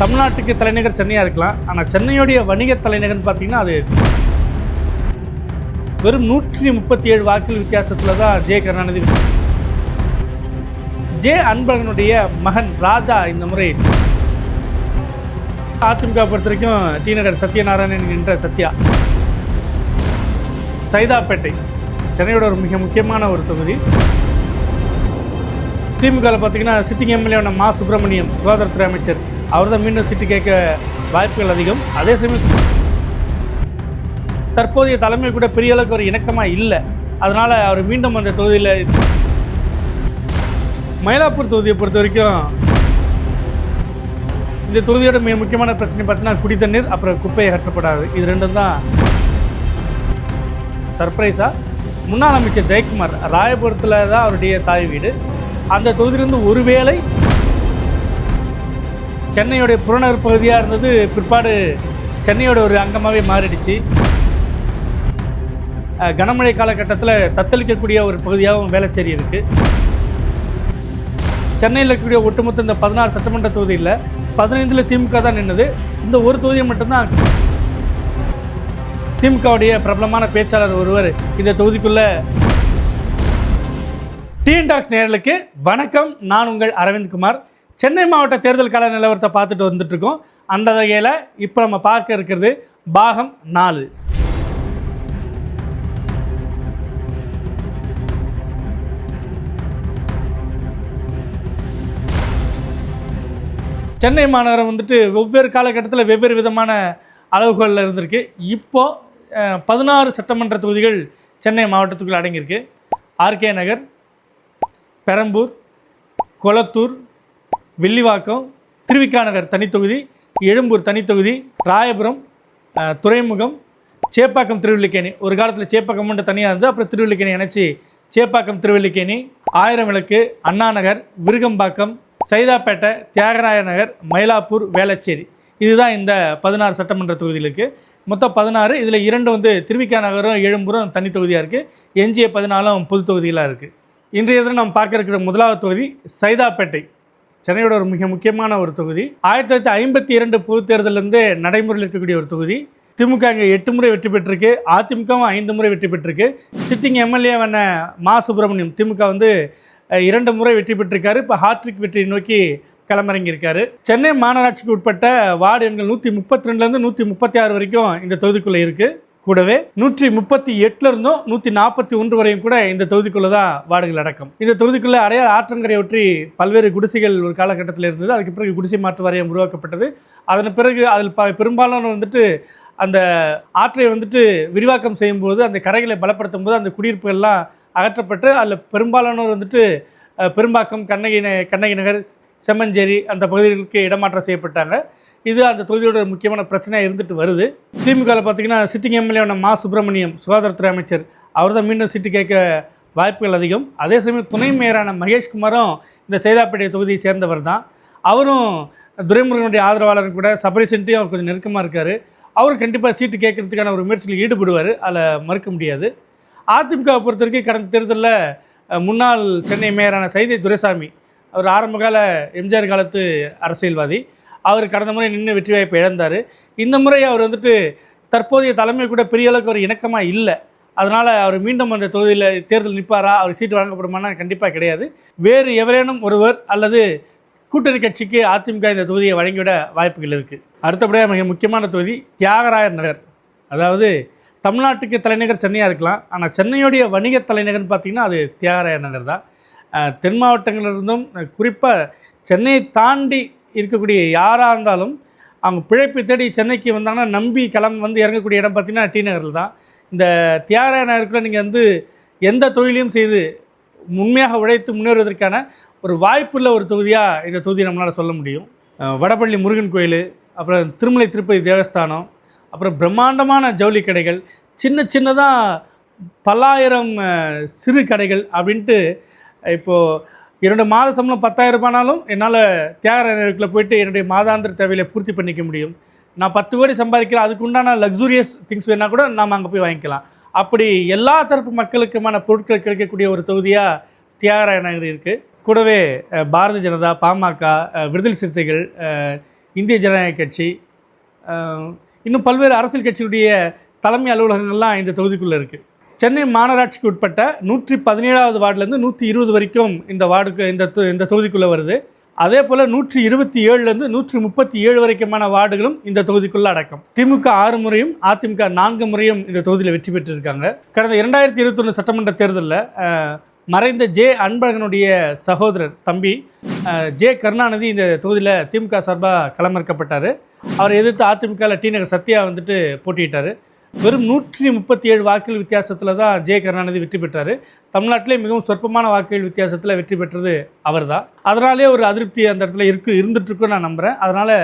தமிழ்நாட்டுக்கு தலைநகர் சென்னையாக இருக்கலாம். ஆனால் சென்னையுடைய வணிக தலைநகர்னு பார்த்தீங்கன்னா அது வெறும் நூற்றி முப்பத்தி ஏழு வாக்குகள் வித்தியாசத்தில் தான் ஜே கருணாநிதி ஜே அன்பழகனுடைய மகன் ராஜா இந்த முறை அதிமுக பொறுத்த வரைக்கும் டி நகர் சத்யநாராயணன் என்கின்ற சத்யா. சைதாப்பேட்டை சென்னையோட ஒரு மிக முக்கியமான ஒரு தொகுதி. திமுகவில் பார்த்தீங்கன்னா சிட்டிங் எம்எல்ஏவான மா சுப்பிரமணியம் சுகாதாரத்துறை அமைச்சர் அவர் தான் மீண்டும் சீட்டு கேட்க வாய்ப்புகள் அதிகம். அதே சமயம் தற்போதைய தலைமை கூட பெரிய அளவுக்கு ஒரு இணக்கமாக இல்லை. அதனால் அவர் மீண்டும் அந்த தொகுதியில் மயிலாப்பூர் தொகுதியை பொறுத்த வரைக்கும் இந்த தொகுதியோட மிக முக்கியமான பிரச்சனை பார்த்தீங்கன்னா குடி தண்ணீர் அப்புறம் குப்பையை அகற்றப்படாது. இது ரெண்டும் தான் சர்ப்ரைஸாக முன்னாள் அமைச்சர் ஜெயக்குமார் ராயபுரத்தில் தான் அவருடைய தாய் வீடு. அந்த தொகுதியிலிருந்து ஒருவேளை சென்னையுடைய புறநகர் பகுதியாக இருந்தது பிற்பாடு சென்னையோட ஒரு அங்கமாகவே மாறிடுச்சு. கனமழை காலகட்டத்தில் தத்தளிக்கக்கூடிய ஒரு பகுதியாகவும் வேலைச்சேரி இருக்குது சென்னையில் இருக்கக்கூடிய ஒட்டுமொத்த இந்த பதினாறு சட்டமன்ற தொகுதியில் பதினைந்தில் திமுக தான் நின்னது. இந்த ஒரு தொகுதியை மட்டும்தான் திமுகவுடைய பிரபலமான பேச்சாளர் ஒருவர் இந்த தொகுதிக்குள்ள. டிஎன் டாக்ஸ் நேரலுக்கு வணக்கம். நான் உங்கள் அரவிந்த்குமார் சென்னை மாவட்ட தேர்தல் கால நிலவரத்தை பார்த்துட்டு வந்துட்டுருக்கோம். அந்த வகையில் இப்போ நம்ம பார்க்க இருக்கிறது பாகம் நாலு. சென்னை மாநகரம் வந்துட்டு வெவ்வேறு காலகட்டத்தில் வெவ்வேறு விதமான அளவுகளில் இருந்திருக்கு. இப்போது பதினாறு சட்டமன்ற தொகுதிகள் சென்னை மாவட்டத்துக்குள் அடங்கியிருக்கு. ஆர்கே நகர் பெரம்பூர் கொளத்தூர் வில்லிவாக்கம் திருவிக்கா நகர் தனித்தொகுதி எழும்பூர் தனித்தொகுதி ராயபுரம் துறைமுகம் சேப்பாக்கம் திருவல்லிக்கேணி. ஒரு காலத்தில் சேப்பாக்கம் மட்டும் தனியாக இருந்தது அப்புறம் திருவல்லிக்கேணி இணைச்சி சேப்பாக்கம் திருவல்லிக்கேணி ஆயிரம் விளக்கு அண்ணாநகர் விருகம்பாக்கம் சைதாப்பேட்டை தியாகராய நகர் மயிலாப்பூர் வேளச்சேரி. இதுதான் இந்த பதினாறு சட்டமன்ற தொகுதிகளுக்கு. மொத்தம் பதினாறு இதில் இரண்டு வந்து திருவிக்கா நகரும் எழும்பூரும் தனி தொகுதியாக இருக்குது எஞ்சிய பதினாலும் பொது தொகுதிகளாக இருக்குது இன்றைய தினம் நாம் பார்க்க இருக்கிற முதலாவது தொகுதி சைதாப்பேட்டை. சென்னையோட ஒரு மிக முக்கியமான ஒரு தொகுதி. ஆயிரத்தி தொள்ளாயிரத்தி ஐம்பத்தி இரண்டு பொதுத் தேர்தலிருந்து நடைமுறையில் இருக்கக்கூடிய ஒரு தொகுதி. திமுக இங்கே எட்டு முறை வெற்றி பெற்றிருக்கு. அதிமுகவும் ஐந்து முறை வெற்றி பெற்றிருக்கு. சிட்டிங் எம்எல்ஏவான மா சுப்பிரமணியம் திமுக வந்து இரண்டு முறை வெற்றி பெற்றிருக்காரு. இப்போ ஹாட்ரிக் வெற்றியை நோக்கி களமிறங்கியிருக்காரு. சென்னை மாநகராட்சிக்கு உட்பட்ட வார்டு எண்கள் நூற்றி முப்பத்தி ரெண்டுலேருந்து நூற்றி முப்பத்தி ஆறு வரைக்கும் இந்த தொகுதிக்குள்ளே இருக்குது கூடவே நூற்றி முப்பத்தி எட்டுல இருந்தும் நூற்றி நாற்பத்தி ஒன்று வரையும் கூட இந்த தொகுதிக்குள்ளே தான் வார்டுகள் அடக்கம். இந்த தொகுதிக்குள்ளே அடையார் ஆற்றங்கரை ஒற்றி பல்வேறு குடிசைகள் ஒரு காலகட்டத்தில் இருந்தது. அதுக்கு பிறகு குடிசை மாற்று வாரியம் உருவாக்கப்பட்டது. அதன் பிறகு அதில் ப பெரும்பாலான வந்துட்டு அந்த ஆற்றை வந்துட்டு விரிவாக்கம் செய்யும்போது அந்த கரைகளை பலப்படுத்தும் போது அந்த குடியிருப்புகள்லாம் அகற்றப்பட்டு அதில் பெரும்பாலானோர் வந்துட்டு பெரும்பாக்கம் கண்ணகி ந- கண்ணகி நகர் செம்மஞ்சேரி அந்த பகுதிகளுக்கு இடமாற்றம் செய்யப்பட்டாங்க. இது அந்த தொகுதியோட முக்கியமான பிரச்சனையாக இருந்துட்டு வருது. திமுகவில் பார்த்தீங்கன்னா சிட்டிங் எம்எல்ஏவான மா சுப்பிரமணியம் சுகாதாரத்துறை அமைச்சர். அவர் தான் மீண்டும் சீட்டு கேட்க வாய்ப்புகள் அதிகம். அதே சமயம் துணை மேயரான மகேஷ்குமாரும் இந்த சேதாப்பேட்டை தொகுதியை சேர்ந்தவர் தான் அவரும் துரைமுருகனுடைய ஆதரவாளரும் கூட சபரி சபரிசென்ட்டையும் அவர் கொஞ்சம் நெருக்கமாக இருக்கார். அவர் கண்டிப்பாக சீட்டு கேட்கறதுக்கான ஒரு முயற்சியில் ஈடுபடுவார். அதில் மறுக்க முடியாது. அதிமுகவை பொறுத்த வரைக்கும் கடந்த தேர்தலில் முன்னாள் சென்னை மேயரான சைதை துரைசாமி அவர் ஆரம்பகால எம்ஜிஆர் காலத்து அரசியல்வாதி. அவர் கடந்த முறை நின்று வெற்றி வாய்ப்பை இழந்தார். இந்த முறை அவர் வந்துட்டு தற்போதைய தலைமை கூட பெரிய அளவுக்கு ஒரு இணக்கமாக இல்லை. அதனால் அவர் மீண்டும் அந்த தொகுதியில் தேர்தல் நிற்பாரா அவர் சீட்டு வழங்கப்படுமானா கண்டிப்பாக கிடையாது. வேறு எவரேனும் ஒருவர் அல்லது கூட்டணி கட்சிக்கு அதிமுக இந்த தொகுதியை வழங்கிவிட வாய்ப்புகள் இருக்குது அடுத்தபடியாக மிக முக்கியமான தொகுதி தியாகராயர் நகர். அதாவது தமிழ்நாட்டுக்கு தலைநகர் சென்னையாக இருக்கலாம். ஆனால் சென்னையுடைய வணிக தலைநகர்னு பார்த்திங்கன்னா அது தியாகராயர் நகர் தான். தென் மாவட்டங்களிலிருந்தும் குறிப்பாக சென்னையை தாண்டி இருக்கக்கூடிய யாராக இருந்தாலும் அவங்க பிழைப்பு தேடி சென்னைக்கு வந்தாங்கன்னா நம்பி கிளம்பி வந்து இறங்கக்கூடிய இடம் பார்த்தீங்கன்னா டி நகரில் தான். இந்த தியாகராய நகருக்குள்ள நீங்கள் வந்து எந்த தொழிலையும் செய்து உண்மையாக உழைத்து முன்னேறுவதற்கான ஒரு வாய்ப்புள்ள ஒரு தொகுதியாக இந்த தொகுதி நம்மளால் சொல்ல முடியும். வடபள்ளி முருகன் கோயில் அப்புறம் திருமலை திருப்பதி தேவஸ்தானம் அப்புறம் பிரம்மாண்டமான ஜவுளி கடைகள் சின்ன சின்னதாக பல்லாயிரம் சிறு கடைகள் அப்படின்ட்டு இப்போது இரண்டு மாத சம்பளம் பத்தாயிரம் ரூபானாலும் என்னால் தியாகராயருக்குள்ளே போயிட்டு என்னுடைய மாதாந்திர தேவையை பூர்த்தி பண்ணிக்க முடியும். நான் பத்து கோடி சம்பாதிக்கிறேன் அதுக்கு உண்டான லக்ஸூரியஸ் திங்ஸ் வேணால் கூட நாம் அங்கே போய் வாங்கிக்கலாம். அப்படி எல்லா தரப்பு மக்களுக்குமான பொருட்கள் கிடைக்கக்கூடிய ஒரு தொகுதியாக தியாகராய நகர் இருக்குது கூடவே பாரதிய ஜனதா பாமக விடுதலை சிறுத்தைகள் இந்திய ஜனநாயக கட்சி இன்னும் பல்வேறு அரசியல் கட்சியுடைய தலைமை அலுவலகங்கள்லாம் இந்த தொகுதிக்குள்ளே இருக்குது சென்னை மாநகராட்சிக்கு உட்பட்ட நூற்றி பதினேழாவது வார்டுலேருந்து நூற்றி இருபது வரைக்கும் இந்த வார்டுக்கு இந்த தொ- இந்த தொகுதிக்குள்ளே வருது. அதே போல் நூற்றி இருபத்தி ஏழுலேருந்து நூற்றி முப்பத்தி ஏழு வரைக்குமான வார்டுகளும் இந்த தொகுதிக்குள்ளே அடக்கம். திமுக ஆறு முறையும் அதிமுக நான்கு முறையும் இந்த தொகுதியில் வெற்றி பெற்றிருக்காங்க. கடந்த இரண்டாயிரத்தி இருபத்தொன்று சட்டமன்ற தேர்தலில் மறைந்த ஜே அன்பழகனுடைய சகோதரர் தம்பி ஜே கருணாநிதி இந்த தொகுதியில் திமுக சார்பாக களமிறக்கப்பட்டார். அவரை எதிர்த்து அதிமுகவில் டி நகர் சத்யா வந்துட்டு போட்டியிட்டார். வெறும் நூற்றி முப்பத்தி ஏழு வாக்குகள் வித்தியாசத்தில் தான் ஜெய கருணாநிதி வெற்றி பெற்றார். தமிழ்நாட்டிலே மிகவும் சொற்பமான வாக்குகள் வித்தியாசத்தில் வெற்றி பெற்றது அவர் தான் அதனாலே ஒரு அதிருப்தி அந்த இடத்துல இருக்கு இருந்துட்டுருக்குன்னு நான் நம்புகிறேன் அதனால்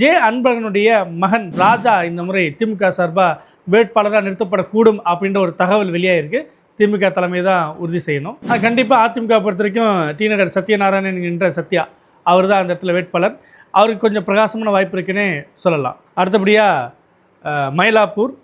ஜே அன்பழகனுடைய மகன் ராஜா இந்த முறை திமுக சார்பாக வேட்பாளராக நிறுத்தப்படக்கூடும் அப்படின்ற ஒரு தகவல் வெளியாகிருக்கு திமுக தலைமை தான் உறுதி செய்யணும். கண்டிப்பாக அதிமுக பொறுத்த வரைக்கும் டி நகர் சத்யநாராயணன் என்கின்ற சத்யா அவர் தான் அந்த இடத்துல வேட்பாளர். அவருக்கு கொஞ்சம் பிரகாசமான வாய்ப்பு இருக்குன்னே சொல்லலாம். அடுத்தபடியாக மயிலாப்பூர்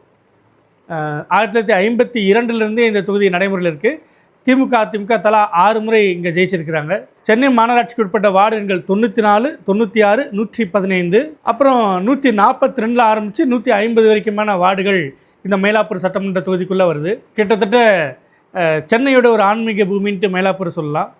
ஆயிரத்தி தொள்ளாயிரத்தி ஐம்பத்தி இரண்டுலேருந்தே இந்த தொகுதி நடைமுறையில் இருக்குது திமுக அதிமுக தலா ஆறு முறை இங்கே ஜெயிச்சிருக்கிறாங்க. சென்னை மாநகராட்சிக்கு உட்பட்ட வார்டு எண்கள் தொண்ணூற்றி நாலு தொண்ணூற்றி ஆறு நூற்றி பதினைந்து அப்புறம் நூற்றி நாற்பத்தி ரெண்டில் ஆரம்பித்து நூற்றி ஐம்பது வரைக்குமான வார்டுகள் இந்த மயிலாப்பூர் சட்டமன்ற தொகுதிக்குள்ளே வருது. கிட்டத்தட்ட சென்னையோட ஒரு ஆன்மீக பூமின்ட்டு மயிலாப்பூர் சொல்லலாம்.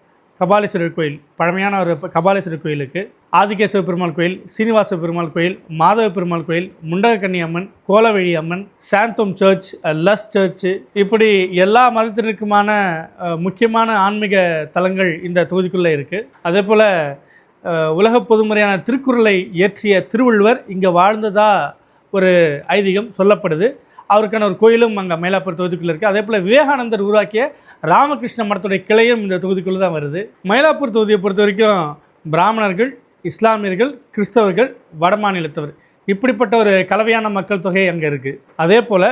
கபாலீஸ்வரர் கோயில் பழமையான ஒரு கபாலீஸ்வரர் கோயிலுக்கு ஆதிகேசவ பெருமாள் கோயில் சீனிவாச பெருமாள் கோயில் மாதவ பெருமாள் கோயில் முண்டகக்கன்னி அம்மன் கோலவழி அம்மன் சாந்தோம் சர்ச் லஸ் சர்ச் இப்படி எல்லா மதத்தினருக்குமான முக்கியமான ஆன்மீக தலங்கள் இந்த தொகுதிக்குள்ளே இருக்குது அதே போல் உலக பொதுமுறையான திருக்குறளை இயற்றிய திருவள்ளுவர் இங்கே வாழ்ந்ததாக ஒரு ஐதீகம் சொல்லப்படுது. அவருக்கான ஒரு கோயிலும் அங்கே மயிலாப்பூர் தொகுதிக்குள்ளே இருக்குது அதே போல் விவேகானந்தர் உருவாக்கிய ராமகிருஷ்ண மடத்துடைய கிளையும் இந்த தொகுதிக்குள்ளே தான் வருது. மயிலாப்பூர் தொகுதியை பொறுத்த வரைக்கும் பிராமணர்கள் இஸ்லாமியர்கள் கிறிஸ்தவர்கள் வடமாநிலத்தவர் இப்படிப்பட்ட ஒரு கலவையான மக்கள் தொகை அங்கே இருக்குது அதே போல்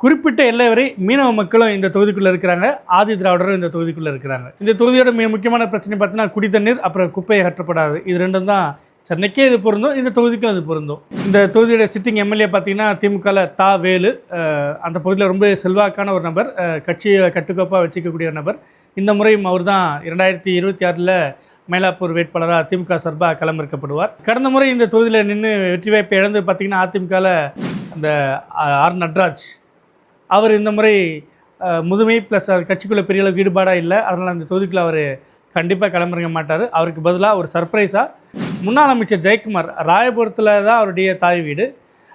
குறிப்பிட்ட எல்லை வரை மீனவ மக்களும் இந்த தொகுதிக்குள்ளே இருக்கிறாங்க. ஆதி திராவிடரும் இந்த தொகுதிக்குள்ளே இருக்கிறாங்க. இந்த தொகுதியோட மிக முக்கியமான பிரச்சனை பார்த்தீங்கன்னா குடி தண்ணீர் அப்புறம் குப்பை அகற்றப்படாது. இது ரெண்டும் தான் சென்னைக்கே இது பொருந்தும் இந்த தொகுதிக்கும் அது பொருந்தும். இந்த தொகுதியோட சிட்டிங் எம்எல்ஏ பார்த்தீங்கன்னா திமுகவில் தா வேலு அந்த பகுதியில் ரொம்ப செல்வாக்கான ஒரு நபர் கட்சியை கட்டுக்கோப்பாக வச்சுக்கக்கூடிய ஒரு நபர். இந்த முறையும் அவர் தான் இரண்டாயிரத்தி இருபத்தி ஆறில் மயிலாப்பூர் வேட்பாளராக திமுக சார்பாக களமிறக்கப்படுவார். கடந்த முறை இந்த தொகுதியில் நின்று வெற்றி வாய்ப்பை இழந்து பார்த்தீங்கன்னா அதிமுகவில் அந்த ஆர் நட்ராஜ் அவர் இந்த முறை முதுமை ப்ளஸ் கட்சிக்குள்ளே பெரிய அளவுக்கு ஈடுபாடாக இல்லை. அதனால் அந்த தொகுதிக்குள்ளே அவர் கண்டிப்பாக களமிறங்க மாட்டார். அவருக்கு பதிலாக ஒரு சர்ப்ரைஸாக முன்னாள் அமைச்சர் ஜெயக்குமார் ராயபுரத்தில் தான் அவருடைய தாய் வீடு.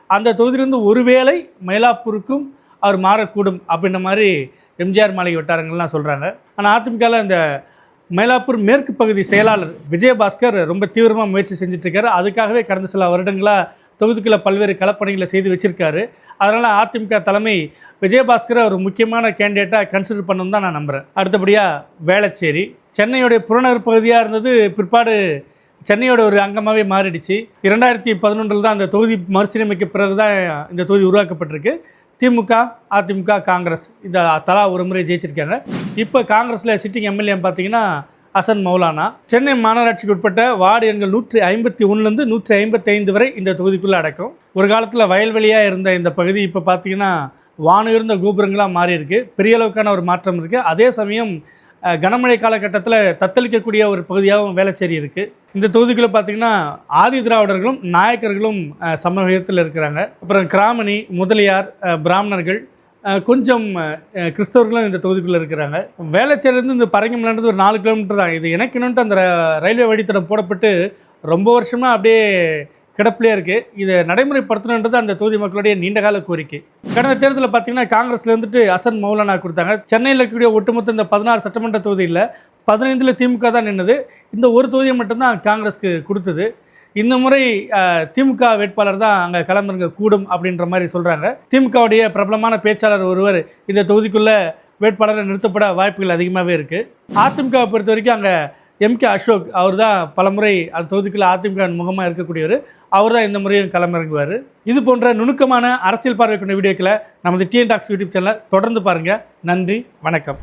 அந்த தொகுதியிலிருந்து ஒருவேளை மயிலாப்பூருக்கும் அவர் மாறக்கூடும் அப்படின்ற மாதிரி எம்ஜிஆர் மாளிகை வட்டாரங்கள்லாம் சொல்கிறாங்க ஆனால் அதிமுகவில் இந்த மயிலாப்பூர் மேற்கு பகுதி செயலாளர் விஜயபாஸ்கர் ரொம்ப தீவிரமாக முயற்சி செஞ்சிட்ருக்காரு. அதுக்காகவே கடந்த சில வருடங்களாக தொகுதிக்குள்ளே பல்வேறு களப்பணிகளை செய்து வச்சிருக்காரு. அதனால் அதிமுக தலைமை விஜயபாஸ்கரை ஒரு முக்கியமான கேண்டிடேட்டாக கன்சிடர் பண்ணணும் தான் நான் நம்புகிறேன் அடுத்தபடியாக வேளச்சேரி. சென்னையுடைய புறநகர் பகுதியாக இருந்தது பிற்பாடு சென்னையோட ஒரு அங்கமாகவே மாறிடுச்சு. இரண்டாயிரத்தி பதினொன்றில் தான் அந்த தொகுதி மறுசீரமைக்க பிறகு தான் இந்த தொகுதி உருவாக்கப்பட்டிருக்கு. திமுக அதிமுக காங்கிரஸ். இந்த தலா ஒரு முறை ஜெயிச்சிருக்காங்க. இப்போ காங்கிரஸில் சிட்டிங் எம்எல்ஏ பார்த்தீங்கன்னா அசன் மௌலானா. சென்னை மாநகராட்சிக்கு உட்பட்ட வார்டு எண்கள் நூற்றி ஐம்பத்தி ஒன்றுலேருந்து நூற்றி ஐம்பத்தைந்து வரை இந்த தொகுதிக்குள்ளே அடக்கும். ஒரு காலத்தில் வயல்வெளியாக இருந்த இந்த பகுதி இப்போ பார்த்தீங்கன்னா வானுயர்ந்த கோபுரங்களாக மாறிருக்கு பெரிய அளவுக்கான ஒரு மாற்றம் இருக்குது அதே சமயம் கனமழை காலகட்டத்தில் தத்தளிக்கக்கூடிய ஒரு பகுதியாகவும் வேலைச்சேரி இருக்குது இந்த தொகுதிக்குள்ளே பார்த்தீங்கன்னா ஆதி திராவிடர்களும் நாயக்கர்களும் சமவீதத்தில் இருக்கிறாங்க. அப்புறம் கிராமணி முதலியார் பிராமணர்கள் கொஞ்சம் கிறிஸ்தவர்களும் இந்த தொகுதிக்குள்ளே இருக்கிறாங்க. வேலைச்சேரிலேருந்து இந்த பரங்கிமலைன்றது ஒரு நாலு கிலோமீட்டர் தான். இது இணைக்கணுன்ட்டு அந்த ரயில்வே வழித்தடம் போடப்பட்டு ரொம்ப வருஷமாக அப்படியே கிடப்பிலே இருக்குது இதை நடைமுறைப்படுத்தணுன்றது அந்த தொகுதி மக்களுடைய நீண்டகால கோரிக்கை. கடந்த தேர்தலில் பார்த்தீங்கன்னா காங்கிரஸ்ல இருந்துட்டு அசன் மௌலானா கொடுத்தாங்க. சென்னையில் இருக்கக்கூடிய ஒட்டுமொத்த இந்த பதினாறு சட்டமன்ற தொகுதியில் பதினைந்தில் திமுக தான் நின்னது. இந்த ஒரு தொகுதியை மட்டும்தான் காங்கிரஸ்க்கு கொடுத்தது. இந்த முறை திமுக வேட்பாளர் தான் அங்கே களமிறங்க கூடும் அப்படின்ற மாதிரி சொல்கிறாங்க திமுகவுடைய பிரபலமான பேச்சாளர் ஒருவர் இந்த தொகுதிக்குள்ளே வேட்பாளரை நிறுத்தப்பட வாய்ப்புகள் அதிகமாகவே இருக்குது அதிமுகவை பொறுத்த வரைக்கும் அங்கே எம்கே அசோக் அவர் தான் பலமுறை அந்த தொகுதிக்குள்ள அதிமுக முகமாக இருக்கக்கூடியவர். அவர் தான் இந்த முறையும் களமிறங்குவார். இது போன்ற நுணுக்கமான அரசியல் பார்வை கொண்ட வீடியோக்களை நமது டிஎன் டாக்ஸ் யூடியூப் சேனலை தொடர்ந்து பாருங்கள் நன்றி வணக்கம்.